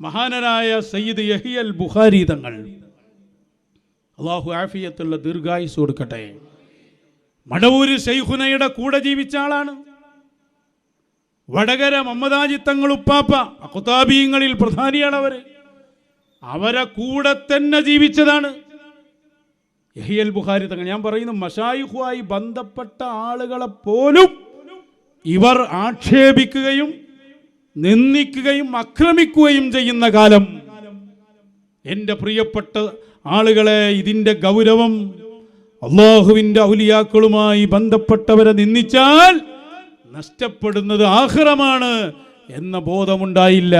മഹാനരായ സയ്യിദ് യഹിയൽ ബുഖാരി തങ്ങൾ. അള്ളാഹു ആഫിയത്തുള്ള ദീർഘായുസ് കൊടുക്കട്ടെ. മടവൂര് ശൈഖുനയുടെ കൂടെ ജീവിച്ച ആളാണ്. വടകര മമ്മദാജി തങ്ങൾ ഉപ്പാപ്പ അക്കുതാബീങ്ങളിൽ പ്രധാനിയാണ് അവർ. അവരെ കൂടെ തന്നെ ജീവിച്ചതാണ് യഹിയൽ ബുഹാരി തങ്ങൾ. ഞാൻ പറയുന്നു മഷായിഹുമായി ബന്ധപ്പെട്ട ആളുകളെ പോലും ഇവർ ആക്ഷേപിക്കുകയും നിന്ദിക്കുകയും ആക്രമിക്കുകയും ചെയ്യുന്ന കാലം. എന്റെ പ്രിയപ്പെട്ട ആളുകളെ ഇതിന്റെ ഗൗരവം അള്ളാഹുവിന്റെ ഔലിയാക്കളുമായി ബന്ധപ്പെട്ടവരെ നിന്ദിച്ചാൽ നഷ്ടപ്പെടുന്നത് ആഹ്റമാണ് എന്ന ബോധമുണ്ടായില്ല.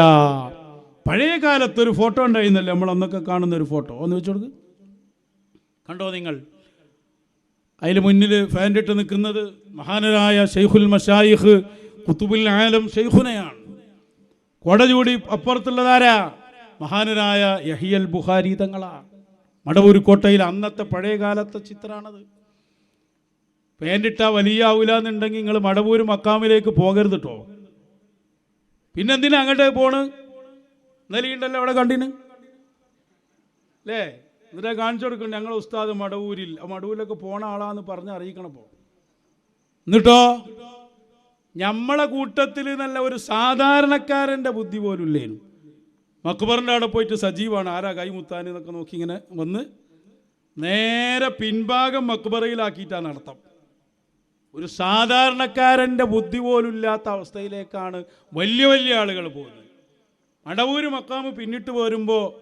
പഴയ കാലത്ത് ഒരു ഫോട്ടോ ഉണ്ടായിരുന്നല്ലേ നമ്മൾ അന്നൊക്കെ കാണുന്ന ഒരു ഫോട്ടോ. ഒന്ന് വെച്ചു കൊടുക്ക്. കണ്ടോ നിങ്ങൾ? അതിൽ മുന്നിൽ ഫാന്റിട്ട് നിൽക്കുന്നത് മഹാനരായ ഷെയ്ഖുൽ മഷായിഖ് കുത്തുബുൽ ആലം ഷെയ്ഖുനയാണ് കൊട ചൂടി അപ്പുറത്തുള്ളതാരാ? മഹാനരായ യഹിയൽ ബുഖാരി തങ്ങളാ. മടവൂർ കോട്ടയിൽ അന്നത്തെ പഴയ കാലത്തെ ചിത്രമാണത് പേന്റിട്ടാ വലിയ ആവില്ല എന്നുണ്ടെങ്കിൽ നിങ്ങൾ മടവൂർ മക്കാമിലേക്ക് പോകരുത് കേട്ടോ പിന്നെന്തിനാ അങ്ങോട്ട് പോണ്? നിലയുണ്ടല്ലോ അവിടെ കണ്ടിന്? അല്ലേ എന്നിട്ട് കാണിച്ചു കൊടുക്കണം ഞങ്ങൾ ഉസ്താദ് മടവൂരിൽ ആ മടവൂരിലൊക്കെ പോണ ആളാന്ന് പറഞ്ഞ് അറിയിക്കണം പോ എന്നിട്ടോ? നമ്മളെ കൂട്ടത്തിൽ നല്ല ഒരു സാധാരണക്കാരന്റെ ബുദ്ധി പോലും ഇല്ലേനു മക്ബറിന്റെ അവിടെ പോയിട്ട് സജീവാണ്. ആരാ കൈമുത്താൻ എന്നൊക്കെ നോക്കി ഇങ്ങനെ വന്ന് നേരെ പിൻഭാഗം മക്ബറയിലാക്കിയിട്ടാണ് നടത്തം. ഒരു സാധാരണക്കാരന്റെ ബുദ്ധി പോലും ഇല്ലാത്ത അവസ്ഥയിലേക്കാണ് വലിയ വലിയ ആളുകൾ പോകുന്നത്. മടവൂര് മക്കാമ് പിന്നിട്ട് പോരുമ്പോൾ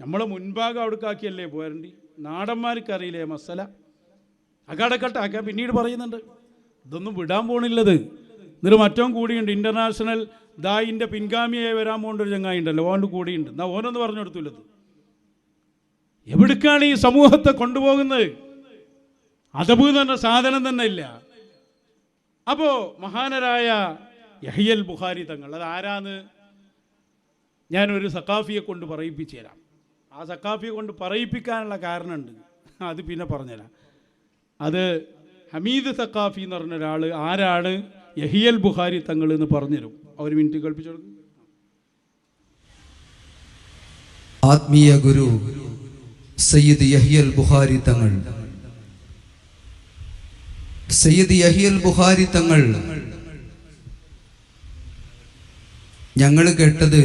നമ്മളെ മുൻഭാഗം അവിടേക്കാക്കിയല്ലേ പോരണ്ടി? നാടന്മാർക്കറിയില്ലേ മസല? അക്കാടക്കട്ടെ അക്ക പിന്നീട് പറയുന്നുണ്ട്. ഇതൊന്നും വിടാൻ പോണില്ലത്. എന്നിട്ട് മറ്റവും കൂടിയുണ്ട് ഇന്റർനാഷണൽ ദായിന്റെ പിൻഗാമിയായി വരാൻ പോകേണ്ട ഒരു ചങ്ങായി ഉണ്ടല്ലോ ഓണ്ട് കൂടിയുണ്ട്. എന്നാൽ ഓനൊന്ന് പറഞ്ഞു കൊടുത്തില്ലത് എവിടേക്കാണ് ഈ സമൂഹത്തെ കൊണ്ടുപോകുന്നത്? അതബ് എന്ന് പറഞ്ഞ സാധനം തന്നെ ഇല്ല. അപ്പോ മഹാനരായ യഹിയൽ ബുഖാരി തങ്ങൾ അത് ആരാന്ന് ഞാനൊരു സക്കാഫിയെ കൊണ്ട് പറയിപ്പിച്ചു തരാം. ആ സക്കാഫിയെ കൊണ്ട് പറയിപ്പിക്കാനുള്ള കാരണമുണ്ട്. അത് പിന്നെ പറഞ്ഞുതരാം. അത് ഹമീദ് സക്കാഫി എന്ന് പറഞ്ഞ ആരാണ്? യഹിയൽ ബുഹാരി തങ്ങൾ എന്ന് പറഞ്ഞുതരും. അവർ മിനിറ്റ് കൽപ്പിച്ചു ആത്മീയ ഗുരു സയ്യിദ് യഹിയൽ ബുഹാരി തങ്ങൾ. സയ്യിദ് യഹിയൽ ബുഹാരി തങ്ങൾ. ഞങ്ങൾ കേട്ടത്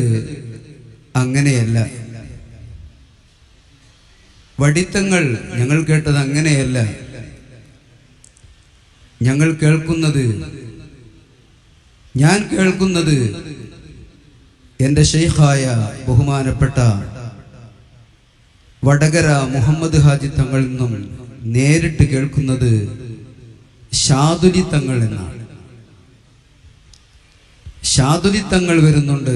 അങ്ങനെയല്ല. വടിത്തങ്ങൾ ഞങ്ങൾ കേട്ടത് അങ്ങനെയല്ല. ഞങ്ങൾ കേൾക്കുന്നത് ഞാൻ കേൾക്കുന്നത് എന്റെ ഷെയ്ഖായ ബഹുമാനപ്പെട്ട വടകര മുഹമ്മദ് ഹാജി തങ്ങളിൽ നിന്നും നേരിട്ട് കേൾക്കുന്നത് ഷാദുലി തങ്ങൾ എന്നാണ്. ഷാദുലി തങ്ങൾ വരുന്നുണ്ട്.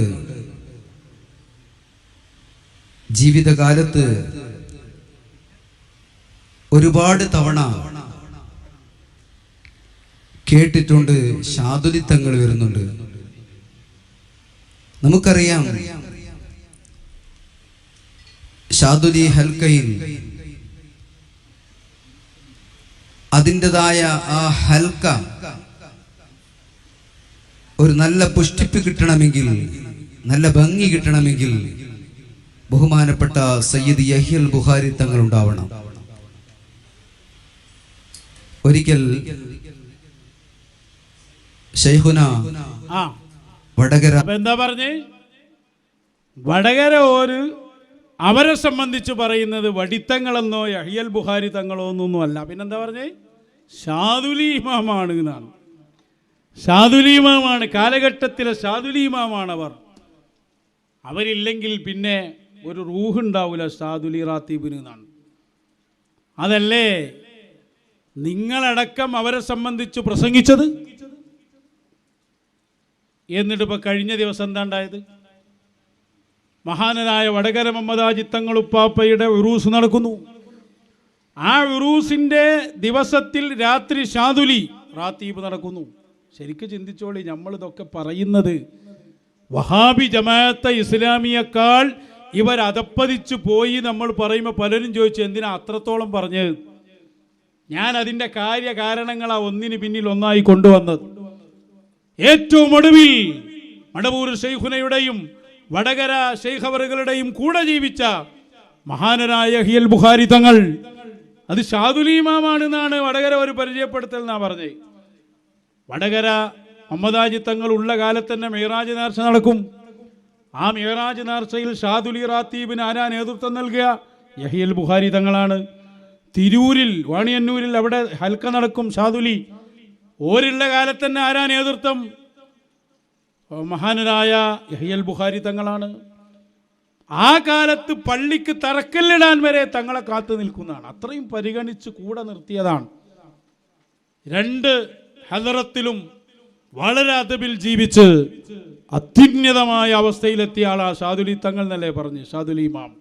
ജീവിതകാലത്ത് ഒരുപാട് തവണ കേട്ടിട്ടുണ്ട് ശാതുരിത്തങ്ങൾ തങ്ങൾ വരുന്നുണ്ട്. നമുക്കറിയാം ഷാദുലി ഹൽക്കയിൽ അതിന്റെതായ ആ ഹൽക്ക ഒരു നല്ല പുഷ്ടിപ്പ് കിട്ടണമെങ്കിൽ നല്ല ഭംഗി കിട്ടണമെങ്കിൽ ബഹുമാനപ്പെട്ട സയ്യിദ് യഹിയൽ ബുഖാരി തങ്ങൾ ഉണ്ടാവണം ഒരിക്കൽ വടകര. എന്താ പറഞ്ഞേ? വടകര ഒരു അവരെ സംബന്ധിച്ച് പറയുന്നത് വടിത്തങ്ങളെന്നോ യഹിയൽ ബുഹാരി തങ്ങളോ ഒന്നൊന്നും അല്ല. പിന്നെന്താ പറഞ്ഞേ? ഷാദുലി ഇമാമാണ് എന്നാണ്. ഷാദുലി ഇമാമാണ്. കാലഘട്ടത്തിലെ ഷാദുലി ഇമാമാണ് അവർ. അവരില്ലെങ്കിൽ പിന്നെ ഒരു റൂഹുണ്ടാവൂല ഷാദുലി റാത്തീബിന് എന്നാണ്. അതല്ലേ? നിങ്ങളടക്കം അവരെ സംബന്ധിച്ച് പ്രസംഗിച്ചത്? എന്നിട്ട് ഇപ്പോൾ കഴിഞ്ഞ ദിവസം എന്താ ഉണ്ടായത് മഹാനനായ വടകര മമ്മദാജി തങ്ങൾ ഉപ്പാപ്പയുടെ ഉറൂസ് നടക്കുന്നു. ആ ഉറൂസിന്റെ ദിവസത്തിൽ രാത്രി ഷാദുലി റാത്തീബ് നടക്കുന്നു. ശരിക്കും ചിന്തിച്ചോളി നമ്മൾ ഇതൊക്കെ പറയുന്നത് വഹാബി ജമാഅത്തെ ഇസ്ലാമിയേക്കാൾ ഇവർ അതപ്പതിച്ചു പോയി നമ്മൾ പറയുമ്പോൾ പലരും ചോദിച്ചു എന്തിനാ അത്രത്തോളം പറഞ്ഞത്? ഞാൻ അതിന്റെ കാര്യകാരണങ്ങളാ ഒന്നിന് പിന്നിൽ ഒന്നായി കൊണ്ടുവന്നത്. ഏറ്റവും ഒടുവിൽ മടവൂർ ഷെയ്ഖുനയുടെയും വടകര ഷെയ്ഖവറുകളുടെയും കൂടെ ജീവിച്ച മഹാനരായ ഹിയൽ ബുഹാരി തങ്ങൾ. അത് ഷാദുലീമാണെന്നാണ് വടകര ഒരു പരിചയപ്പെടുത്തൽ എന്നാ പറഞ്ഞത്. വടകര മമ്മദാജി തങ്ങൾ ഉള്ള കാലത്ത് തന്നെ മേറാജ് നേർച്ച നടക്കും. ആ മേറാജ് നേർച്ചയിൽ ഷാദുലി റാത്തീബിന് ആരാ നേതൃത്വം നൽകുക യഹിയൽ ബുഹാരി തങ്ങളാണ്. തിരൂരിൽ വാണിയന്നൂരിൽ അവിടെ ഹൽക്ക നടക്കും ഷാദുലി. ഓരുള്ള കാലത്ത് തന്നെ ആരാ നേതൃത്വം? മഹാനരായ യഹിയൽ ബുഹാരി തങ്ങളാണ്. ആ കാലത്ത് പള്ളിക്ക് തറക്കല്ലിടാൻ വരെ തങ്ങളെ കാത്തു നിൽക്കുന്നതാണ്. അത്രയും പരിഗണിച്ച് കൂടെ നിർത്തിയതാണ്. രണ്ട് ഹദറത്തിലും വളരെ അതബിൽ ജീവിച്ച് അത്യുന്നതമായ അവസ്ഥയിലെത്തിയ ആളാ ഷാദുലി തങ്ങൾ എന്നല്ലേ പറഞ്ഞു ഷാദുലി ഇമാം.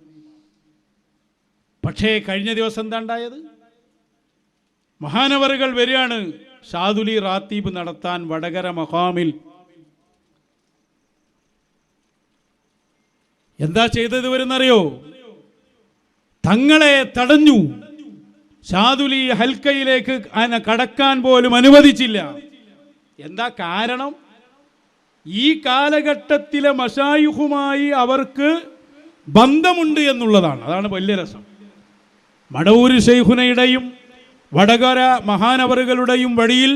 പക്ഷേ കഴിഞ്ഞ ദിവസം എന്താ ഉണ്ടായത്? മഹാനവറുകൾ വരികയാണ്. ഷാദുലി റാത്തീബ് നടത്താൻ വടകര മഹാമിൽ എന്താ ചെയ്തത് വരുന്നറിയോ? തങ്ങളെ തടഞ്ഞു. ഷാദുലി ഹൽക്കയിലേക്ക് അതിനെ കടക്കാൻ പോലും അനുവദിച്ചില്ല. എന്താ കാരണം? ഈ കാലഘട്ടത്തിലെ മഷായുഹുമായി അവർക്ക് ബന്ധമുണ്ട് എന്നുള്ളതാണ്. അതാണ് വലിയ രസം. മടവൂര് ഷെയ്ഖുനയുടെയും വടകര മഹാനവറുകളുടെയും വഴിയിൽ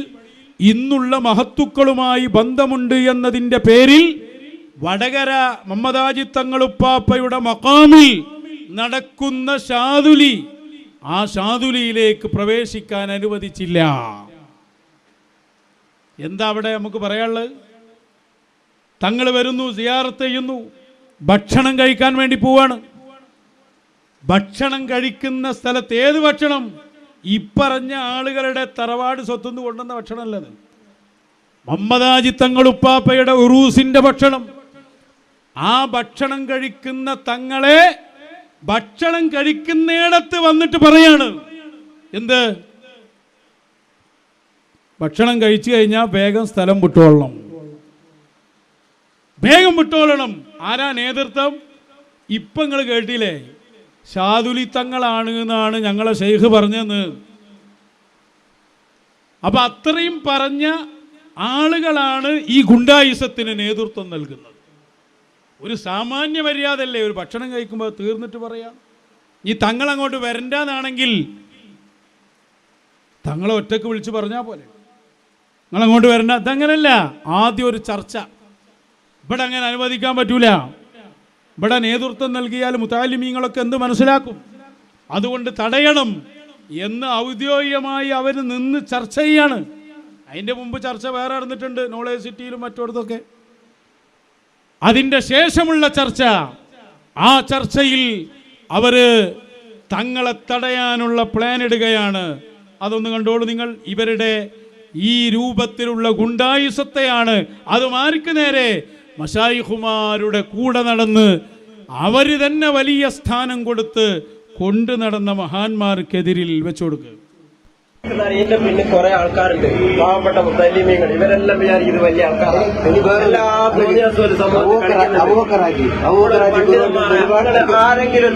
ഇന്നുള്ള മഹത്തുക്കളുമായി ബന്ധമുണ്ട് എന്നതിന്റെ പേരിൽ വടകര മമ്മദാജി തങ്ങളുപ്പാപ്പയുടെ മക്കാമിൽ നടക്കുന്ന ഷാദുലി ആ ഷാദുലിയിലേക്ക് പ്രവേശിക്കാൻ അനുവദിച്ചില്ല. എന്താ അവിടെ നമുക്ക് പറയാനുള്ളത്? തങ്ങൾ വരുന്നു സിയാറത്ത് ചെയ്യുന്നു ഭക്ഷണം കഴിക്കാൻ വേണ്ടി പോവാണ്. ഭക്ഷണം കഴിക്കുന്ന സ്ഥലത്ത് ഏത് ഭക്ഷണം? ഇപ്പറഞ്ഞ ആളുകളുടെ തറവാട് സ്വത്തുനിന്ന് കൊണ്ടുവന്ന ഭക്ഷണമല്ലത്. മമ്മദാജി തങ്ങളുപ്പാപ്പയുടെ ഉറൂസിന്റെ ഭക്ഷണം. ആ ഭക്ഷണം കഴിക്കുന്ന തങ്ങളെ ഭക്ഷണം കഴിക്കുന്നിടത്ത് വന്നിട്ട് പറയാണ്. എന്ത്? ഭക്ഷണം കഴിച്ചു കഴിഞ്ഞാൽ വേഗം സ്ഥലം വിട്ടോളണം. വേഗം വിട്ടോളണം. ആരാ നേതൃത്വം? ഇപ്പം നിങ്ങൾ കേട്ടില്ലേ? ഷാദുലി തങ്ങളാണ് എന്നാണ് ഞങ്ങളെ ഷെയ്ഖ് പറഞ്ഞതെന്ന് അപ്പൊ അത്രയും പറഞ്ഞ ആളുകളാണ് ഈ ഗുണ്ടായുസത്തിന് നേതൃത്വം നൽകുന്നത്. ഒരു സാമാന്യ മര്യാദയല്ലേ? ഒരു ഭക്ഷണം കഴിക്കുമ്പോൾ തീർന്നിട്ട് പറയാം. ഈ തങ്ങളങ്ങോട്ട് വരണ്ടാന്നാണെങ്കിൽ തങ്ങളെ ഒറ്റയ്ക്ക് വിളിച്ച് പറഞ്ഞാൽ പോലെ നിങ്ങളങ്ങോട്ട് വരണ്ട. അതങ്ങനല്ല. ആദ്യം ഒരു ചർച്ച. ഇവിടെ അങ്ങനെ അനുവദിക്കാൻ പറ്റൂല. ഇവിടെ നേതൃത്വം നൽകിയാൽ മുത്താലിമീങ്ങളൊക്കെ എന്ത് മനസ്സിലാക്കും? അതുകൊണ്ട് തടയണം എന്ന് ഔദ്യോഗികമായി അവർ നിന്ന് ചർച്ച ചെയ്യാണ്. അതിന്റെ മുമ്പ് ചർച്ച വേറെ നടന്നിട്ടുണ്ട് നോളേജ് സിറ്റിയിലും മറ്റിടത്തൊക്കെ അതിന്റെ ശേഷമുള്ള ചർച്ച ആ ചർച്ചയിൽ അവർ തങ്ങളെ തടയാനുള്ള പ്ലാൻ ഇടുകയാണ്. അതൊന്ന് കണ്ടോളൂ നിങ്ങൾ ഇവരുടെ ഈ രൂപത്തിലുള്ള ഗുണ്ടായുസത്തെയാണ്. അത് മാർക്ക് നേരെ മഷായിഹുമാരുടെ കൂടെ നടന്ന് അവർ തന്നെ വലിയ സ്ഥാനം കൊടുത്ത് കൊണ്ടു നടന്ന മഹാന്മാർക്കെതിരിൽ വെച്ചു കൊടുക്കുക ഇതിന്റെ പിന്നെ കുറെ ആൾക്കാരുണ്ട്. പാവപ്പെട്ട മുത്തലിമീങ്ങൾ ഇവരെല്ലാം വിചാരിക്കും ഇത് വലിയ ആൾക്കാരാണ് ആരെങ്കിലും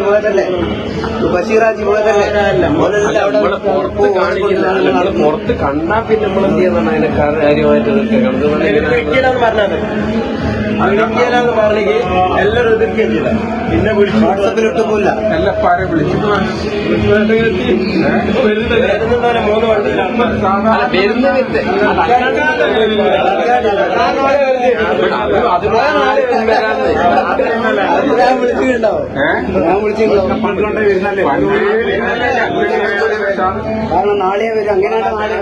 മുതലല്ലേ ബഷീറാജി മുതലല്ലേ പുറത്ത് കണ്ടാ പിന്നെ നമ്മൾ എന്ത് ചെയ്യുന്നതാണ് അതിന്റെ കാര്യമായിട്ട് പറഞ്ഞത് അത് വിദ്യയിലാന്ന് പറഞ്ഞെങ്കിൽ എല്ലാവരും എതിർക്കുകയും ചെയ്ത പിന്നെ വിളിച്ചു വാട്സപ്പിലിട്ട് പോല എല്ലാപ്പാരെ വിളിച്ചിട്ട് മൂന്ന് വണ്ടിയിലാണ് വരുന്നവരുടെ ഞാൻ കാരണം നാളെ വരും. അങ്ങനെയാണ് നാളെ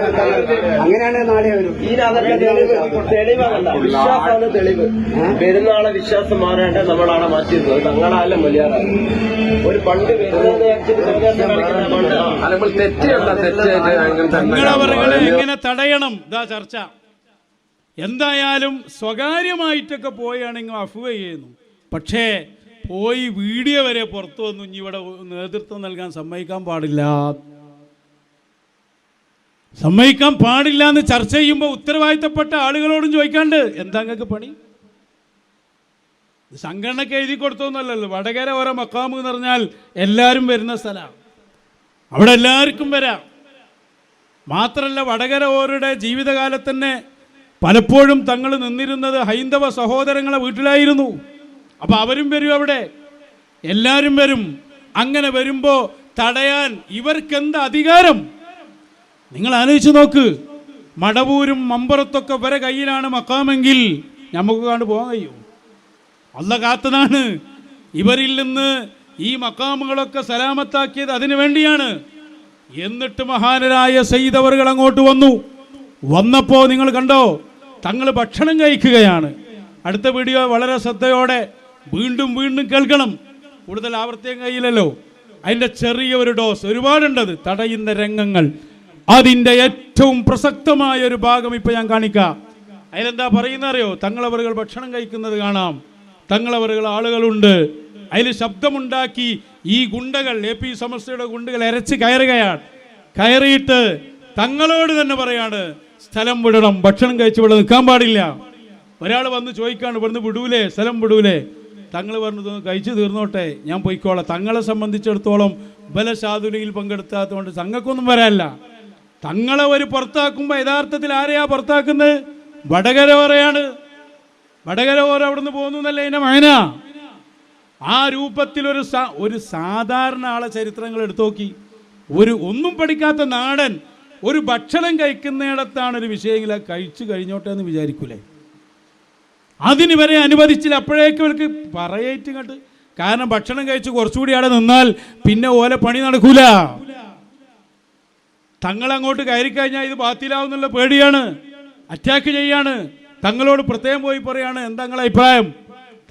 അങ്ങനെയാണ് നാളെ വരും. ഈ അതൊക്കെ തെളിവ് തെളിവാകണ്ട വിശ്വാസമാണ് തെളിവ്. പെരുന്നാളെ വിശ്വാസം മാറേണ്ട നമ്മളാണ് മാറ്റിയിരുന്നത്. തങ്ങളാലും മലയാളം ഒരു പണ്ട് എങ്ങനെ തടയണം? ഇതാ ചർച്ച. എന്തായാലും സ്വകാര്യമായിട്ടൊക്കെ പോയാണെങ്കിൽ അഫുവ ചെയ്യുന്നു. പക്ഷേ പോയി വീഡിയോ വരെ പുറത്തു വന്നു. ഇനി ഇവിടെ നേതൃത്വം നൽകാൻ സമ്മതിക്കാൻ പാടില്ല. സമ്മതിക്കാൻ പാടില്ല എന്ന് ചർച്ച ചെയ്യുമ്പോൾ ഉത്തരവാദിത്തപ്പെട്ട ആളുകളോടും ചോദിക്കാണ്ട് എന്താ നിങ്ങൾക്ക് പണി? സംഘടനയ്ക്ക് എഴുതി കൊടുത്തൊന്നുമല്ലല്ലോ വടകര ഓരോ മക്കാമ് എന്ന് പറഞ്ഞാൽ എല്ലാവരും വരുന്ന സ്ഥലമാണ് അവിടെ എല്ലാവർക്കും വരാം. മാത്രമല്ല വടകര ഓരുടെ ജീവിതകാലത്ത് തന്നെ പലപ്പോഴും തങ്ങൾ നിന്നിരുന്നത് ഹൈന്ദവ സഹോദരങ്ങളെ വീട്ടിലായിരുന്നു. അപ്പോൾ അവരും വരും അവിടെ. എല്ലാവരും വരും. അങ്ങനെ വരുമ്പോൾ തടയാൻ ഇവർക്കെന്ത് അധികാരം? നിങ്ങൾ ആലോചിച്ച് നോക്ക്. മടവൂരും മമ്പറത്തൊക്കെ വരെ കയ്യിലാണ് മക്കാമെങ്കിൽ നമുക്ക് കണ്ടു പോകാൻ കഴിയും. അല്ല കാത്തതാണ്. ഇവരിൽ നിന്ന് ഈ മക്കാമുകളൊക്കെ സലാമത്താക്കിയത് അതിനു വേണ്ടിയാണ്. എന്നിട്ട് മഹാനരായ സെയ്തവറുകൾ അങ്ങോട്ട് വന്നു. വന്നപ്പോൾ നിങ്ങൾ കണ്ടോ? തങ്ങൾ ഭക്ഷണം കഴിക്കുകയാണ്. അടുത്ത വീഡിയോ വളരെ ശ്രദ്ധയോടെ വീണ്ടും വീണ്ടും കേൾക്കണം. കൂടുതൽ ആവർത്തിക്കാൻ കഴിയില്ലല്ലോ. അതിന്റെ ചെറിയ ഒരു ഡോസ് ഒരുപാടുണ്ടത്. തടയുന്ന രംഗങ്ങൾ. അതിന്റെ ഏറ്റവും പ്രസക്തമായ ഒരു ഭാഗം ഇപ്പം ഞാൻ കാണിക്കാം. അതിലെന്താ പറയുന്നറിയോ തങ്ങളവറുകൾ ഭക്ഷണം കഴിക്കുന്നത് കാണാം. തങ്ങളവറുകൾ ആളുകളുണ്ട്. അതിൽ ശബ്ദമുണ്ടാക്കി ഈ ഗുണ്ടകൾ എ പി സമസ്തയുടെ ഗുണ്ടകൾ എരച്ച് കയറുകയാണ്. കയറിയിട്ട് തങ്ങളോട് തന്നെ പറയാണ് സ്ഥലം വിടണം. ഭക്ഷണം കഴിച്ച് ഇവിടെ നിൽക്കാൻ പാടില്ല. ഒരാൾ വന്ന് ചോദിക്കാണ് ഇവിടുന്ന് വിടൂലേ? സ്ഥലം വിടൂലേ? തങ്ങൾ പറഞ്ഞു കഴിച്ചു തീർന്നോട്ടെ. ഞാൻ പോയിക്കോളാം. തങ്ങളെ സംബന്ധിച്ചിടത്തോളം ബലശാതുലിയിൽ പങ്കെടുത്താത്തതുകൊണ്ട് തങ്ങൾക്കൊന്നും വരാനില്ല. തങ്ങളെ ഒരു പുറത്താക്കുമ്പോൾ യഥാർത്ഥത്തിൽ ആരെയാ പുറത്താക്കുന്നത്? വടകര ഓറയാണ് വടകര ഓര അവിടുന്ന് പോകുന്നു എന്നല്ലേ എന്റെ മകന ആ രൂപത്തിൽ ഒരു ഒരു സാധാരണ ആളെ ചരിത്രങ്ങൾ എടുത്തു നോക്കി. ഒരു ഒന്നും പഠിക്കാത്ത നാടൻ ഒരു ഭക്ഷണം കഴിക്കുന്നിടത്താണ് ഒരു വിഷയമെങ്കിൽ അത് കഴിച്ചു കഴിഞ്ഞോട്ടെ എന്ന് വിചാരിക്കൂലേ? അതിന് വരെ അനുവദിച്ചില്ല. അപ്പോഴേക്കും അവർക്ക് പറയേറ്റ് കണ്ട് കാരണം ഭക്ഷണം കഴിച്ച് കുറച്ചുകൂടി അവിടെ നിന്നാൽ പിന്നെ ഓല പണി നടക്കൂല. തങ്ങൾ അങ്ങോട്ട് കയറി കഴിഞ്ഞാൽ ഇത് ബാത്തിലാവുന്നുള്ള പേടിയാണ്. അറ്റാക്ക് ചെയ്യാണ്. തങ്ങളോട് പ്രത്യേകം പോയി പറയാണ് എന്താ അഭിപ്രായം?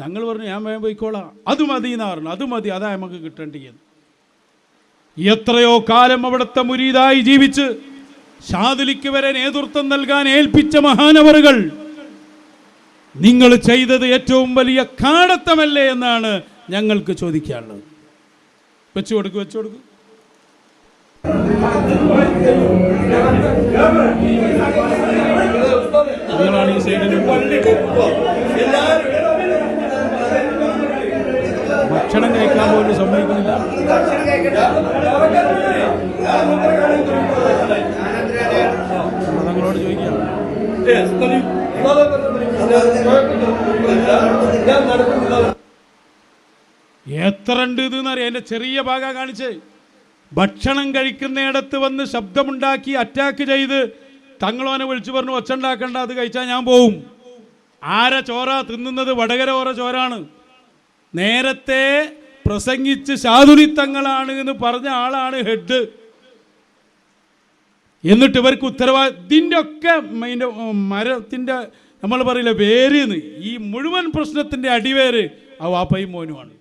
തങ്ങൾ പറഞ്ഞു ഞാൻ വേഗം പോയിക്കോളാം. അത് മതി എന്ന് പറഞ്ഞു. അത് മതി. അതാ നമുക്ക് കിട്ടേണ്ടിയത്. എത്രയോ കാലം അവിടുത്തെ മുരീതായി ജീവിച്ച് ഷാദുലിക്ക് വരെ നേതൃത്വം നൽകാൻ ഏൽപ്പിച്ച മഹാനവറുകൾ. നിങ്ങൾ ചെയ്തത് ഏറ്റവും വലിയ കാടത്തമല്ലേ എന്നാണ് ഞങ്ങൾക്ക് ചോദിക്കാനുള്ളത്. വെച്ചു കൊടുക്കൂ വെച്ചു കൊടുക്കൂ. നിങ്ങളാണ് ഈ സൈഡിൽ ഭക്ഷണം കഴിക്കാൻ പോലും സമ്മതിക്കുന്നില്ല. തങ്ങളോട് ചോദിക്കാം എത്ര ഉണ്ട് ഇത് എന്നറിയാം എന്റെ ചെറിയ ഭാഗം കാണിച്ച് ഭക്ഷണം കഴിക്കുന്നിടത്ത് വന്ന് ശബ്ദമുണ്ടാക്കി അറ്റാക്ക് ചെയ്ത് തങ്ങളോനെ വിളിച്ചു പറഞ്ഞു ഒച്ച ഉണ്ടാക്കണ്ട അത് കഴിച്ചാൽ ഞാൻ പോവും. ആര ചോര തിന്നുന്നത്? വടകര ഓര ചോരാണ്. നേരത്തെ പ്രസംഗിച്ച് സാധുനിത്തങ്ങളാണ് എന്ന് പറഞ്ഞ ആളാണ് ഹെഡ് എന്നിട്ട് ഇവർക്ക് ഉത്തരവാദിത്തിന്റെ ഒക്കെ അതിന്റെ മരത്തിന്റെ നമ്മൾ പറയില്ല വേര് എന്ന്. ഈ മുഴുവൻ പ്രശ്നത്തിന്റെ അടിവേര് ആ വാപ്പയും മോനുമാണ്.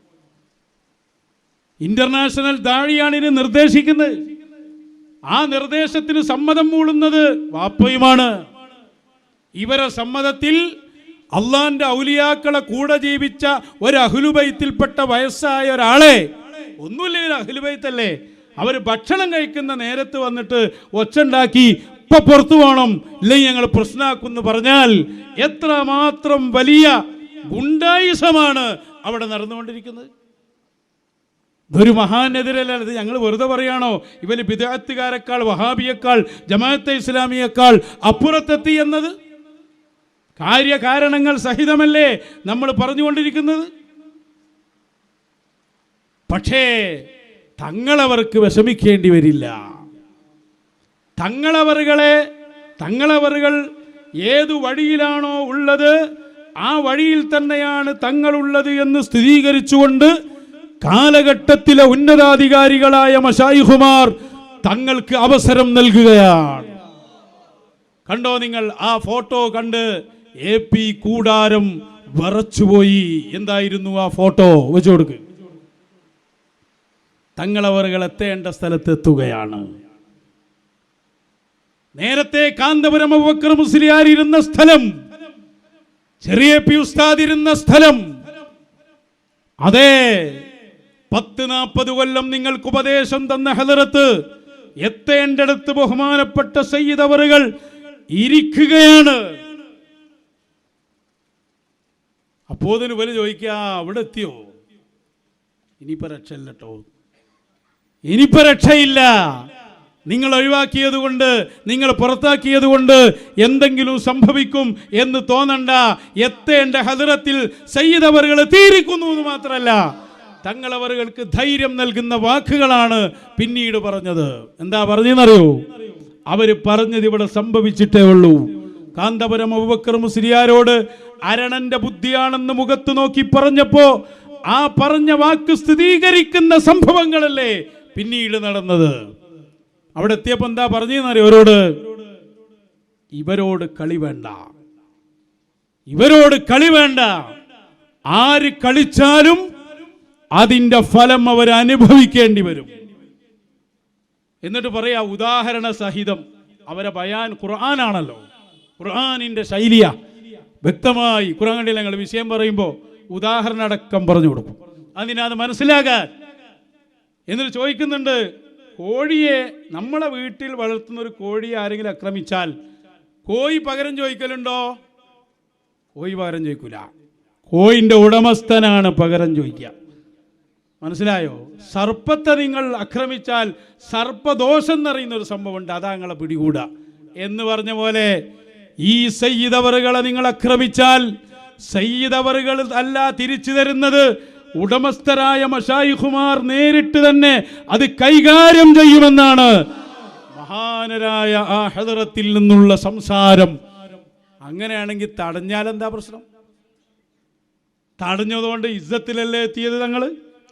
ഇന്റർനാഷണൽ ദാഴിയാണ് ഇതിന് നിർദ്ദേശിക്കുന്നത്. ആ നിർദ്ദേശത്തിന് സമ്മതം മൂളുന്നത് വാപ്പയുമാണ്. ഇവരെ സമ്മതത്തിൽ അള്ളാന്റെ ഔലിയാക്കളെ കൂടെ ജീവിച്ച ഒരു അഹുലുബൈത്തിൽപ്പെട്ട വയസ്സായ ഒരാളെ ഒന്നുമില്ല ഒരു അഹുലുബൈത്തല്ലേ അവർ ഭക്ഷണം കഴിക്കുന്ന നേരത്ത് വന്നിട്ട് ഒച്ചുണ്ടാക്കി ഇപ്പൊ പുറത്തു പോകണം ഇല്ലെങ്കിൽ ഞങ്ങൾ പ്രശ്നമാക്കുമെന്ന് പറഞ്ഞാൽ എത്രമാത്രം വലിയ ഗുണ്ടായുസമാണ് അവിടെ നടന്നുകൊണ്ടിരിക്കുന്നത്. ഇതൊരു മഹാനെതിരല്ല. ഇത് ഞങ്ങൾ വെറുതെ പറയാണോ. ഇവർ ബിദാത്തുകാരെക്കാൾ വഹാബിയേക്കാൾ ജമാഅത്തെ ഇസ്ലാമിയേക്കാൾ അപ്പുറത്തെത്തി എന്നത് കാര്യകാരണങ്ങൾ സഹിതമല്ലേ നമ്മൾ പറഞ്ഞുകൊണ്ടിരിക്കുന്നത്? പക്ഷേ തങ്ങളവർക്ക് വിഷമിക്കേണ്ടി വരില്ല. തങ്ങളവറുകളെ തങ്ങളവറുകൾ ഏതു വഴിയിലാണോ ഉള്ളത് ആ വഴിയിൽ തന്നെയാണ് തങ്ങളുള്ളത് എന്ന് സ്ഥിരീകരിച്ചുകൊണ്ട് കാലഘട്ടത്തിലെ ഉന്നതാധികാരികളായ മഷായിഹുമാർ തങ്ങൾക്ക് അവസരം നൽകുകയാണ്. കണ്ടോ നിങ്ങൾ? ആ ഫോട്ടോ കണ്ട് എ പി കൂടാരം വറച്ചുപോയി. എന്തായിരുന്നു ആ ഫോട്ടോ? വെച്ചു കൊടുക്ക്. തങ്ങളവറുകൾ എത്തേണ്ട സ്ഥലത്ത് എത്തുകയാണ്. നേരത്തെ കാന്തപുരം മുസ്ലിയാർ ഇരുന്ന സ്ഥലം ചെറിയ പി ഉസ്താദ് ഇരുന്ന സ്ഥലം അതെ പത്ത് നാൽപ്പത് കൊല്ലം നിങ്ങൾക്ക് ഉപദേശം തന്ന ഹലറത്ത് എത്തേണ്ടടുത്ത് ബഹുമാനപ്പെട്ട സയ്യിദവറുകൾ ഇരിക്കുകയാണ്. അപ്പോ അതിന് വലിയ ചോദിക്കുക അവിടെ എത്തിയോ? ഇനിയിപ്പോ രക്ഷയില്ല കേട്ടോ ഇനിയിപ്പോ രക്ഷയില്ല. നിങ്ങൾ ഒഴിവാക്കിയത് കൊണ്ട് നിങ്ങൾ പുറത്താക്കിയത് കൊണ്ട് എന്തെങ്കിലും സംഭവിക്കും എന്ന് തോന്നണ്ട. എത്തേണ്ട ഹദറത്തിൽ സയ്യിദവറുകൾ തീരിക്കുന്നു എന്ന് മാത്രമല്ല തങ്ങളവറുകൾക്ക് ധൈര്യം നൽകുന്ന വാക്കുകളാണ് പിന്നീട് പറഞ്ഞത്. എന്താ പറഞ്ഞെന്നറിയോ അവർ പറഞ്ഞത് ഇവിടെ സംഭവിച്ചിട്ടേ ഉള്ളൂ. കാന്തപുരം അബുബക്കർ മുസ്ലിയാരോട് അരണന്റെ ബുദ്ധിയാണെന്ന് മുഖത്ത് നോക്കി പറഞ്ഞപ്പോ ആ പറഞ്ഞ വാക്ക് സ്ഥിരീകരിക്കുന്ന സംഭവങ്ങളല്ലേ പിന്നീട് നടന്നത്. അവിടെ എത്തിയപ്പോ എന്താ പറഞ്ഞെന്നറിയോ അവരോട്? ഇവരോട് കളി വേണ്ട. ഇവരോട് കളി വേണ്ട. ആര് കളിച്ചാലും അതിന്റെ ഫലം അവർ അനുഭവിക്കേണ്ടി വരും. എന്നിട്ട് പറയാ ഉദാഹരണ സഹിതം അവരെ ബയാൻ ഖുർആനാണല്ലോ. ഖുർആനിന്റെ ശൈലിയ. വ്യക്തമായി ഖുർആൻ കണ്ടില്ല? ഞങ്ങൾ വിഷയം പറയുമ്പോൾ ഉദാഹരണ അടക്കം പറഞ്ഞു കൊടുക്കും. അതിനത് മനസ്സിലാകാൻ. എന്നിട്ട് ചോദിക്കുന്നുണ്ട് കോഴിയെ നമ്മളെ വീട്ടിൽ വളർത്തുന്ന ഒരു കോഴിയെ ആരെങ്കിലും ആക്രമിച്ചാൽ കോഴി പകരം ചോദിക്കലുണ്ടോ? കോഴി പകരം ചോദിക്കൂല. കോഴിന്റെ ഉടമസ്ഥനാണ് പകരം ചോദിക്കുക. മനസ്സിലായോ? സർപ്പത്തെ നിങ്ങൾ ആക്രമിച്ചാൽ സർപ്പദോഷം എന്നറിയുന്ന ഒരു സംഭവമുണ്ട്. അതാ നിങ്ങളെ പിടികൂടുക എന്ന് പറഞ്ഞ പോലെ ഈ സയ്യിദവറുകളെ നിങ്ങൾ ആക്രമിച്ചാൽ സയ്യിദവറുകൾ അല്ല തിരിച്ചു തരുന്നത്. ഉടമസ്ഥരായ മഷായിഖുമാർ നേരിട്ട് തന്നെ അത് കൈകാര്യം ചെയ്യുമെന്നാണ്. മഹാനരായ ആ ഹദറത്തിൽ നിന്നുള്ള സംസാരം. അങ്ങനെയാണെങ്കിൽ തടഞ്ഞാൽ എന്താ പ്രശ്നം? തടഞ്ഞതുകൊണ്ട് ഇസ്സത്തിലല്ലേ എത്തിയത് തങ്ങൾ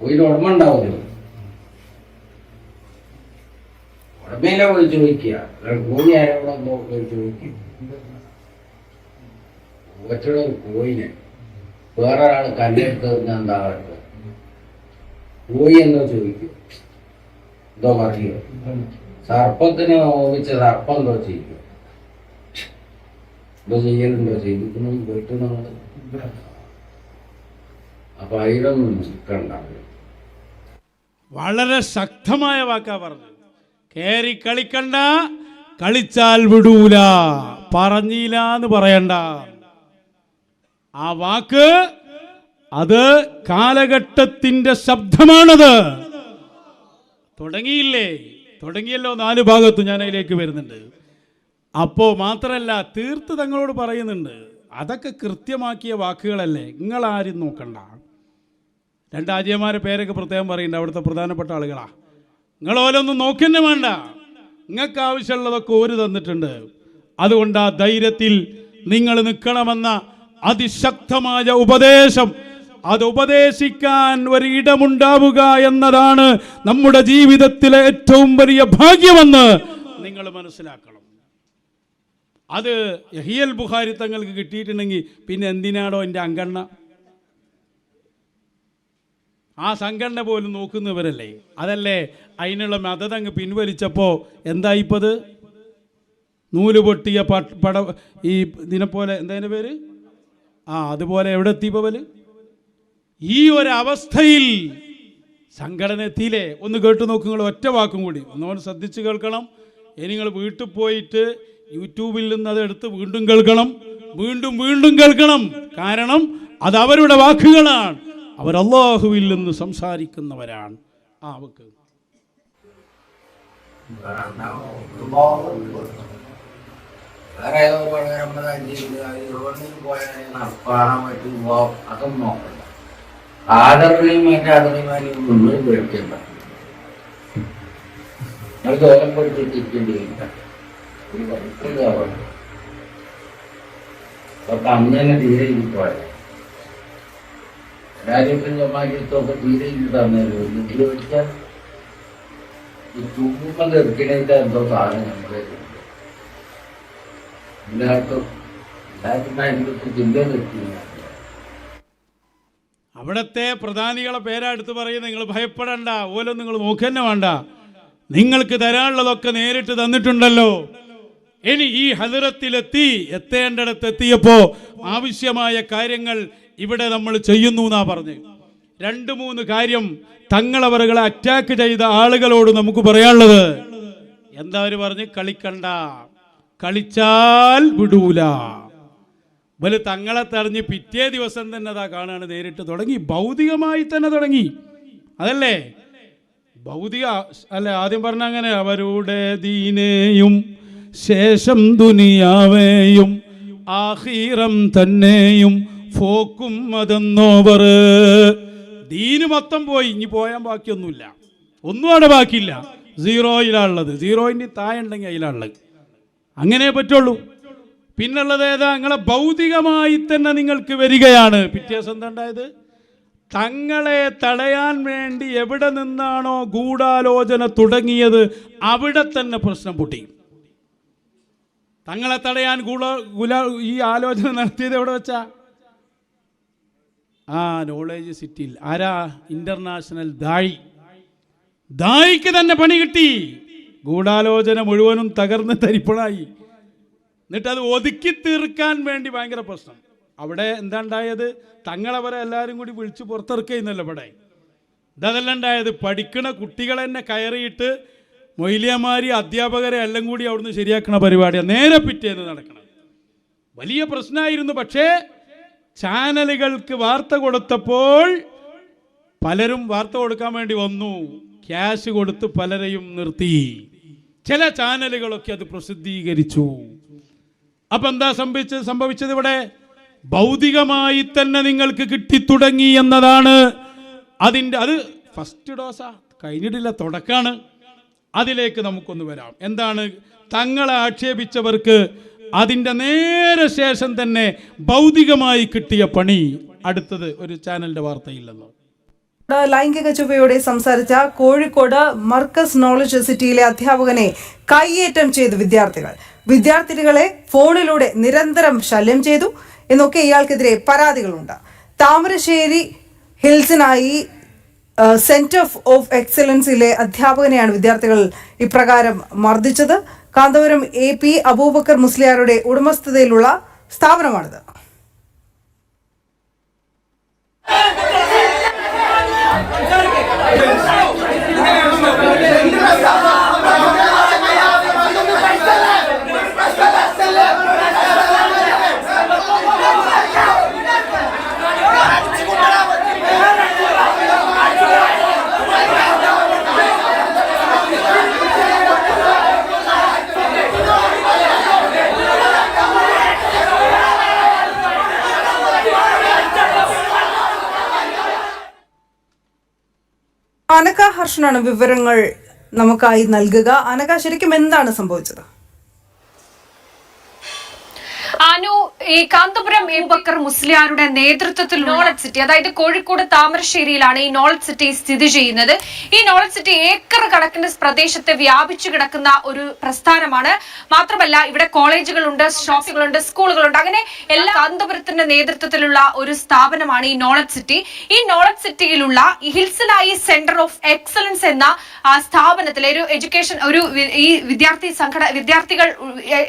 പോയിന് ഉടമ ഉണ്ടാവുമല്ലോ ഉടമയിലെ വിളിച്ചു ചോദിക്കുക. കോഴി ആരോടെ വിളിച്ചു ചോദിക്കും ഒറ്റയുടെ ഒരു കോയിനെ വേറെ ഒരാൾ കല്ലെടുത്ത് എന്താ പറയുക? കോഴി എന്തോ ചോദിക്കും. എന്തോ പറയുക സർപ്പത്തിന് ഓപിച്ച സർപ്പം എന്തോ ചെയ്യും എന്തോ ചെയ്യലുണ്ടോ? ചെയ്തിരിക്കുന്നു പോയിട്ട് നമ്മൾ അപ്പൊ അതിലൊന്നും നിൽക്കണ്ടാവില്ല വളരെ ശക്തമായ വാക്കാ പറഞ്ഞു കേറി കളിക്കണ്ട കളിച്ചാൽ വിടൂല. പറഞ്ഞില്ല എന്ന് പറയണ്ട. ആ വാക്ക് അത് കാലഘട്ടത്തിന്റെ ശബ്ദമാണത്. തുടങ്ങിയില്ലേ? തുടങ്ങിയല്ലോ നാല് ഭാഗത്തും ഞാൻ അതിലേക്ക് വരുന്നുണ്ട്. അപ്പോ മാത്രമല്ല തീർത്ത് തങ്ങളോട് പറയുന്നുണ്ട്. അതൊക്കെ കൃത്യമാക്കിയ വാക്കുകളല്ലേ? നിങ്ങൾ ആരും നോക്കണ്ട. രണ്ട് ആജിയമാരെ പേരൊക്കെ പ്രത്യേകം പറയുന്നുണ്ട്. അവിടുത്തെ പ്രധാനപ്പെട്ട ആളുകളാ. നിങ്ങൾ ഓരോന്നും നോക്കന്നെ വേണ്ട. നിങ്ങൾക്ക് ആവശ്യമുള്ളതൊക്കെ ഒരു തന്നിട്ടുണ്ട്. അതുകൊണ്ട് ആ ധൈര്യത്തിൽ നിങ്ങൾ നിൽക്കണമെന്ന അതിശക്തമായ ഉപദേശം. അത് ഉപദേശിക്കാൻ ഒരിടമുണ്ടാവുക എന്നതാണ് നമ്മുടെ ജീവിതത്തിലെ ഏറ്റവും വലിയ ഭാഗ്യമെന്ന് നിങ്ങൾ മനസ്സിലാക്കണം. അത് ഹിയൽ ബുഖാരി തങ്ങൾക്ക് കിട്ടിയിട്ടുണ്ടെങ്കിൽ പിന്നെ എന്തിനാണോ എന്റെ അങ്കണ്ണ? ആ സംഘടന പോലും നോക്കുന്നവരല്ലേ? അതല്ലേ അതിനുള്ള മതം അങ്ങ് പിൻവലിച്ചപ്പോൾ എന്തായിപ്പത്? നൂൽ പൊട്ടിയ പട ഈ ഇതിനെപ്പോലെ എന്താ പേര്? ആ അതുപോലെ എവിടെ എത്തിപ്പവൽ ഈ ഒരു അവസ്ഥയിൽ സംഘടന എത്തിയില്ലേ ഒന്ന് കേട്ടു നോക്കുക ഒറ്റ വാക്കും കൂടി. ഒന്നുകൊണ്ട് ശ്രദ്ധിച്ച് കേൾക്കണം. ഇനി നിങ്ങൾ വീട്ടിൽ പോയിട്ട് യൂട്യൂബിൽ നിന്ന് അത് എടുത്ത് വീണ്ടും കേൾക്കണം. വീണ്ടും വീണ്ടും കേൾക്കണം. കാരണം അത് അവരുടെ വാക്കുകളാണ്. അവർ അള്ളാഹുവിൽ നിന്ന് സംസാരിക്കുന്നവരാണ്. ആ അവക്ക് വേറെ ഒരുപാട് പഠിച്ചിട്ടിരിക്കേണ്ടി വരില്ല ഒരു വഴിക്കില്ല അപ്പൊ അന്ന് തന്നെ തീരെ ഇരിക്കുവാണ് ജമാറ്റൊക്കെ തീരെ എന്തോ സാധനം അവിടത്തെ പ്രധാനികളെ പേരെടുത്ത് പറയും നിങ്ങൾ ഭയപ്പെടണ്ട ഓലോ നിങ്ങൾ നോക്കുക വേണ്ട. നിങ്ങൾക്ക് തരാനുള്ളതൊക്കെ നേരിട്ട് തന്നിട്ടുണ്ടല്ലോ. ഇനി ഈ ഹതിറത്തിലെത്തി എത്തേണ്ടിടത്ത് എത്തിയപ്പോ ആവശ്യമായ കാര്യങ്ങൾ ഇവിടെ നമ്മൾ ചെയ്യുന്നു എന്നാ പറഞ്ഞ്. രണ്ട് മൂന്ന് കാര്യം തങ്ങളവറുകളെ അറ്റാക്ക് ചെയ്ത ആളുകളോട് നമുക്ക് പറയാനുള്ളത്. എന്താ അവർ പറഞ്ഞ്? കളിക്കണ്ട. കളിച്ചാൽ വിടൂല. ഇവർ തങ്ങളെ തടഞ്ഞ് പിറ്റേ ദിവസം തന്നെ അതാ കാണാണ് നേരിട്ട് തുടങ്ങി. ഭൗതികമായി തന്നെ തുടങ്ങി. അതല്ലേ? ഭൗതിക അല്ല ആദ്യം പറഞ്ഞ അങ്ങനെ അവരുടെ ദീനേയും ശേഷം ദുനിയാവേയും ആഹീറം തന്നെയും ഫോക്കും അതെന്നോവർ ദീന് മൊത്തം പോയി ഇനി പോയാൻ ബാക്കിയൊന്നുമില്ല. ഒന്നും അവിടെ ബാക്കിയില്ല. സീറോയിലാണുള്ളത്. സീറോയിന്റെ താഴെ ഉണ്ടെങ്കിൽ അതിലാണുള്ളത്. അങ്ങനെ പറ്റുള്ളൂ. പിന്നുള്ളത് ഏതാ? നിങ്ങളെ ഭൗതികമായി തന്നെ നിങ്ങൾക്ക് വരികയാണ്. പിറ്റേ സ്വന്തം ഉണ്ടായത്? തങ്ങളെ തടയാൻ വേണ്ടി എവിടെ നിന്നാണോ ഗൂഢാലോചന തുടങ്ങിയത് അവിടെ തന്നെ പ്രശ്നം പൊട്ടി. തങ്ങളെ തടയാൻ ഗൂഢ ഈ ആലോചന നടത്തിയത് എവിടെ വെച്ചാ? ആ നോളേജ് സിറ്റിയിൽ ആരാ? ഇന്റർനാഷണൽ ദായി. ദായിക്ക് തന്നെ പണി കിട്ടി. ഗൂഢാലോചന മുഴുവനും തകർന്ന് തരിപ്പണായി. എന്നിട്ട് അത് ഒതുക്കി തീർക്കാൻ വേണ്ടി ഭയങ്കര പ്രശ്നം. അവിടെ എന്താ ഉണ്ടായത്? തങ്ങളവരെ എല്ലാവരും കൂടി വിളിച്ച് പുറത്തിറക്കുന്നല്ലോ ഇവിടെ. ഇതല്ല ഉണ്ടായത്. പഠിക്കണ കുട്ടികളെ തന്നെ കയറിയിട്ട് മൊയിലിയമാരി അധ്യാപകരെ എല്ലാം കൂടി അവിടുന്ന് ശരിയാക്കണ പരിപാടിയാണ് നേരെ പിറ്റേന്ന് നടക്കണം വലിയ പ്രശ്നമായിരുന്നു. പക്ഷേ ചാനലുകൾക്ക് വാർത്ത കൊടുത്തപ്പോൾ പലരും വാർത്ത കൊടുക്കാൻ വേണ്ടി വന്നു. ക്യാഷ് കൊടുത്ത് പലരെയും നിർത്തി. ചില ചാനലുകളൊക്കെ അത് പ്രസിദ്ധീകരിച്ചു. അപ്പൊ എന്താ സംഭവിച്ചത് സംഭവിച്ചത് ഇവിടെ? ഭൗതികമായി തന്നെ നിങ്ങൾക്ക് കിട്ടിത്തുടങ്ങി എന്നതാണ് അതിന്റെ അത് ഫസ്റ്റ് ഡോസാ കഴിഞ്ഞിട്ടില്ല തുടക്കാണ്. അതിലേക്ക് നമുക്കൊന്ന് വരാം. എന്താണ്? തങ്ങളെ ആക്ഷേപിച്ചവർക്ക് അതിന്റെ നേരെ ശേഷം തന്നെ ഭൗതികമായി കിട്ടിയ പണി. അടുത്തത് ഒരു ചാനലിന്റെ വാർത്തയില്ലെന്ന്. ലൈംഗിക ചുവയോടെ സംസാരിച്ച കോഴിക്കോട് മർക്കസ് നോളജ് സിറ്റിയിലെ അധ്യാപകനെ കൈയേറ്റം ചെയ്തു വിദ്യാർത്ഥികൾ. വിദ്യാർത്ഥിനികളെ ഫോണിലൂടെ നിരന്തരം ശല്യം ചെയ്തു. എന്നൊക്കെ ഇയാൾക്കെതിരെ പരാതികളുണ്ട്. താമരശ്ശേരി ഹിൽസിനായി സെന്റർ ഓഫ് എക്സലൻസിലെ അധ്യാപകനെയാണ് വിദ്യാർത്ഥികൾ ഇപ്രകാരം മർദ്ദിച്ചത്. കാന്തപുരം എ പി അബൂബക്കർ മുസ്ലിയാരുടെ ഉടമസ്ഥതയിലുള്ള സ്ഥാപനമാണിത്. ഹർഷനാണ് വിവരങ്ങൾ നമുക്കായി നൽകുക. അനക ശരിക്കും എന്താണ് സംഭവിച്ചത് അനു ഈ കാന്തപുരം ഏബക്കർ മുസ്ലിയാരുടെ നേതൃത്വത്തിൽ നോളജ് സിറ്റി അതായത് കോഴിക്കോട് താമരശ്ശേരിയിലാണ് ഈ നോളജ് സിറ്റി സ്ഥിതി ചെയ്യുന്നത്. ഈ നോളജ് സിറ്റി ഏക്കർ കണക്കിന് പ്രദേശത്ത് വ്യാപിച്ചു കിടക്കുന്ന ഒരു പ്രസ്ഥാനമാണ്. മാത്രമല്ല ഇവിടെ കോളേജുകളുണ്ട് ഷോപ്പുകളുണ്ട് സ്കൂളുകളുണ്ട്. അങ്ങനെ എല്ലാ കാന്തപുരത്തിന്റെ നേതൃത്വത്തിലുള്ള ഒരു സ്ഥാപനമാണ് ഈ നോളജ് സിറ്റി. ഈ നോളജ് സിറ്റിയിലുള്ള ഹിൽസിലായി സെന്റർ ഓഫ് എക്സലൻസ് എന്ന സ്ഥാപനത്തിലെ ഒരു എഡ്യൂക്കേഷൻ ഒരു ഈ വിദ്യാർത്ഥി സംഘടന വിദ്യാർത്ഥികൾ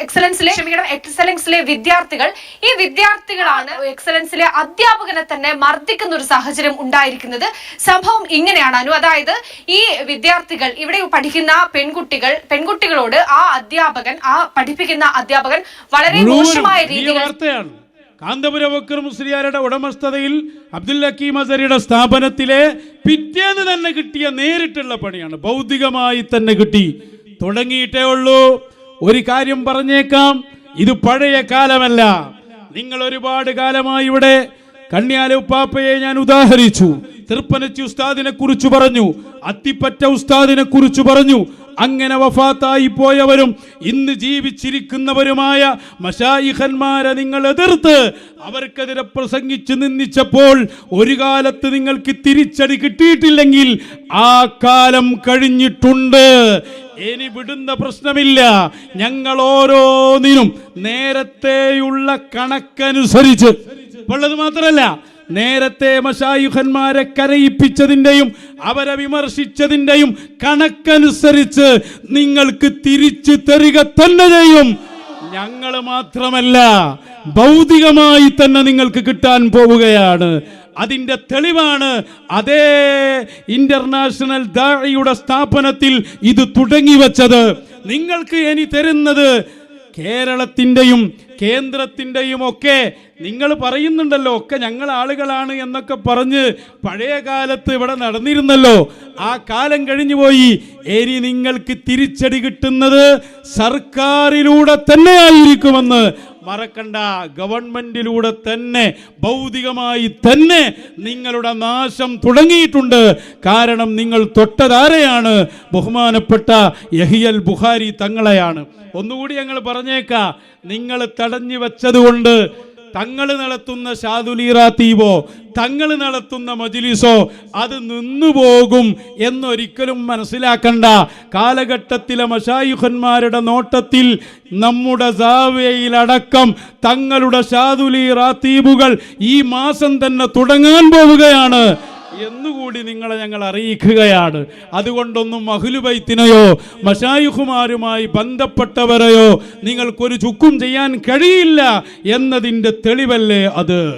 എക്സലൻസിലെ ക്ഷമിക്കണം എക്സലൻസിലെ വിദ്യാർത്ഥികൾ ഈ വിദ്യാർത്ഥികളാണ് എക്സലൻസിലെ അധ്യാപകനെ തന്നെ മർദ്ദിക്കുന്ന ഒരു സാഹചര്യം ഉണ്ടായിരിക്കുന്നത്. സംഭവം ഇങ്ങനെയാണ് അനു. അതായത് ഈ വിദ്യാർത്ഥികൾ ഇവിടെ പഠിക്കുന്ന പെൺകുട്ടികൾ പെൺകുട്ടികളോട് ആ അധ്യാപകൻ ആ പഠിപ്പിക്കുന്ന അധ്യാപകൻ വളരെ മോശമായ രീതിയിൽ കാന്തപുര ബക്കർ മുസ്ലിയാരുടെ ഉടമസ്ഥതയിൽ അബ്ദുൽ ഹക്കീം അസരിയുടെ സ്ഥാപനത്തിലെ പിറ്റേന്ന് തന്നെ കിട്ടിയ നേരിട്ടുള്ള പണിയാണ്. ഭൗതികമായി തന്നെ കിട്ടി. തുടങ്ങിയിട്ടേ ഉള്ളൂ. ഒരു കാര്യം പറഞ്ഞേക്കാം. ഇത് പഴയ കാലമല്ല. നിങ്ങൾ ഒരുപാട് കാലമായി ഇവിടെ കണ്യാലുപ്പാപ്പയെ ഞാൻ ഉദാഹരിച്ചു. തൃപ്പനച്ചി ഉസ്താദിനെ കുറിച്ച് പറഞ്ഞു അത്തിപ്പറ്റ ഉസ്താദിനെ കുറിച്ച് പറഞ്ഞു. അങ്ങനെ വഫാത്തായി പോയവരും ഇന്ന് ജീവിച്ചിരിക്കുന്നവരുമായ മഷായിഖന്മാരെ നിങ്ങൾ എതിർത്ത് അവർക്കെതിരെ പ്രസംഗിച്ച് നിന്നിച്ചപ്പോൾ ഒരു കാലത്ത് നിങ്ങൾക്ക് തിരിച്ചടി കിട്ടിയിട്ടില്ലെങ്കിൽ ആ കാലം കഴിഞ്ഞിട്ടുണ്ട്. ഇനി വിടുന്ന പ്രശ്നമില്ല. ഞങ്ങൾ ഓരോന്നിനും നേരത്തെയുള്ള കണക്കനുസരിച്ച്. ഉള്ളത് മാത്രമല്ല നേരത്തെ മഷായുഖന്മാരെ കരയിപ്പിച്ചതിന്റെയും അവരെ വിമർശിച്ചതിന്റെയും കണക്കനുസരിച്ച് നിങ്ങൾക്ക് തിരിച്ചു തരിക തന്നെ ചെയ്യും. ഞങ്ങൾ മാത്രമല്ല ഭൗതികമായി തന്നെ നിങ്ങൾക്ക് കിട്ടാൻ പോവുകയാണ്. അതിന്റെ തെളിവാണ് അതേ ഇന്റർനാഷണൽ ദാഴിയുടെ സ്ഥാപനത്തിൽ ഇത് തുടങ്ങി വച്ചത്. നിങ്ങൾക്ക് ഇനി തരുന്നത് കേരളത്തിന്റെയും കേന്ദ്രത്തിന്റെയും ഒക്കെ നിങ്ങൾ പറയുന്നുണ്ടല്ലോ ഒക്കെ ഞങ്ങൾ ആളുകളാണ് എന്നൊക്കെ പറഞ്ഞ് പഴയ കാലത്ത് ഇവിടെ നടന്നിരുന്നല്ലോ. ആ കാലം കഴിഞ്ഞു പോയി. ഇനി നിങ്ങൾക്ക് തിരിച്ചടി കിട്ടുന്നത് സർക്കാരിലൂടെ തന്നെ ആയിരിക്കുമെന്ന് മറക്കണ്ട. ഗവൺമെന്റിലൂടെ തന്നെ ഭൗതികമായി തന്നെ നിങ്ങളുടെ നാശം തുടങ്ങിയിട്ടുണ്ട്. കാരണം നിങ്ങൾ തൊട്ടതാരെയാണ്? ബഹുമാനപ്പെട്ട യഹിയൽ ബുഹാരി തങ്ങളെയാണ്. ഒന്നുകൂടി ഞങ്ങൾ പറഞ്ഞേക്കാം. നിങ്ങൾ തടഞ്ഞു വെച്ചതുകൊണ്ട് തങ്ങൾ നടത്തുന്ന ഷാദുലീറാത്തീവോ തങ്ങൾ നടത്തുന്ന മജിലിസോ അത് നിന്നുപോകും എന്നൊരിക്കലും മനസ്സിലാക്കണ്ട. കാലഘട്ടത്തിലെ മഷായുഖന്മാരുടെ നോട്ടത്തിൽ നമ്മുടെ അടക്കം തങ്ങളുടെ ഷാദുലി തീവുകൾ ഈ മാസം തന്നെ തുടങ്ങാൻ പോവുകയാണ്. എന്നുകൂടി നിങ്ങളെ ഞങ്ങൾ അറിയിക്കുകയാണ്. അതുകൊണ്ടൊന്നും മഹുലുബൈത്തിനെയോ മഷായുഹുമാരുമായി ബന്ധപ്പെട്ടവരെയോ നിങ്ങൾക്കൊരു ചുക്കും ചെയ്യാൻ കഴിയില്ല എന്നതിന്റെ തെളിവല്ലേ അത്?